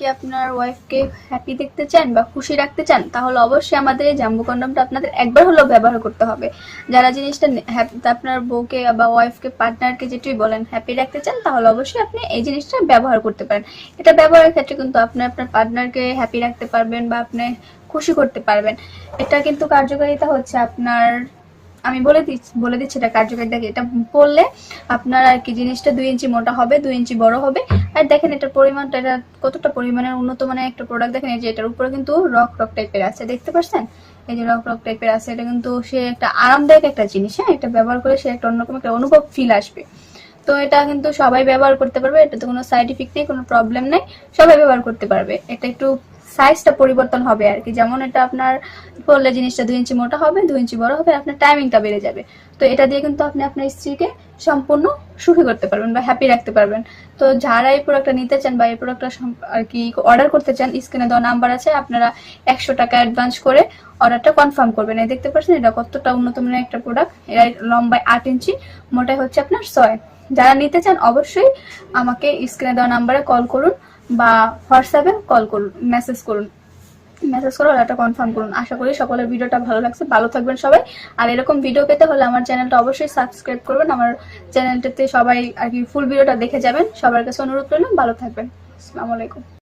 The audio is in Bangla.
কি আপনার ওয়াইফকে হ্যাপি দেখতে চান বা খুশি রাখতে চান, তাহলে অবশ্যই আমাদের এই জাম্বু কন্ডমটা আপনাদের একবার হলেও ব্যবহার করতে হবে। যারা জিনিসটা আপনার বউকে বা ওয়াইফকে পার্টনারকে যেটুই বলেন হ্যাপি রাখতে চান, তাহলে অবশ্যই আপনি এই জিনিসটা ব্যবহার করতে পারেন। এটা ব্যবহারের ক্ষেত্রে কিন্তু আপনি আপনার পার্টনারকে হ্যাপি রাখতে পারবেন বা আপনি খুশি করতে পারবেন। এটা কিন্তু কার্যকারিতা হচ্ছে আপনার আমি বলে দিচ্ছি বলে দিচ্ছি এটা কার্যকারিতা। এটা পড়লে আপনার আর কি জিনিসটা দুই ইঞ্চি মোটা হবে, দুই ইঞ্চি বড় হবে। আর দেখেন, এটার পরিমাণটা, এটা কতটা পরিমাণের উন্নত মানের একটা প্রোডাক্ট দেখেন, এই যে এটার উপরে কিন্তু রক রক টাইপের আছে, দেখতে পাচ্ছেন? এই যে রক রক টাইপের আছে, এটা কিন্তু সে একটা আরামদায়ক একটা জিনিস হ্যাঁ? এটা ব্যবহার করে সে একটা অন্যরকম একটা অনুভব ফিল আসবে। তো এটা কিন্তু সবাই ব্যবহার করতে পারবে, এটাতে কোনো সাইড ইফেক্ট নেই, কোনো প্রবলেম নেই, সবাই ব্যবহার করতে পারবে। এটা একটু সাইজটা পরিবর্তন হবে আর কি। যেমন এটা আপনার পরলে জিনিসটা দুই ইঞ্চি মোটা হবে, দুই ইঞ্চি বড় হবে, আপনার টাইমিংটা বেড়ে যাবে। তো এটা দিয়ে কিন্তু আপনি আপনার স্ত্রীকে সম্পূর্ণ সুখী করতে পারবেন বা হ্যাপি রাখতে পারবেন। তো যারা এই প্রোডাক্টটা নিতে চান বা এই প্রোডাক্টটা আর কি অর্ডার করতে চান স্ক্রিনে দেওয়া নাম্বার আছে, আপনারা একশো টাকা অ্যাডভান্স করে অর্ডারটা কনফার্ম করবেন। এই দেখতে পাচ্ছেন এটা কতটা উন্নত মানের একটা প্রোডাক্টের লম্বায় আট ইঞ্চি, মোটাই হচ্ছে আপনার ছয়। যারা নিতে চান, অবশ্যই আমাকে স্ক্রিনে দেওয়া নাম্বারে কল করুন। বা হোয়াটসঅ্যাপে কল করুন মেসেজ করুন। মেসেজ করে অর্ডারটা কনফার্ম করুন। আশা করি সকলের ভিডিওটা ভালো লাগছে। ভালো থাকবেন সবাই। আর এরকম ভিডিও পেতে হলে আমার চ্যানেলটা অবশ্যই সাবস্ক্রাইব করবেন। আমার চ্যানেলটাতে সবাই আর কি ফুল ভিডিওটা দেখে যাবেন। সবার কাছে অনুরোধ করলাম ভালো থাকবেন। আসসালামু আলাইকুম।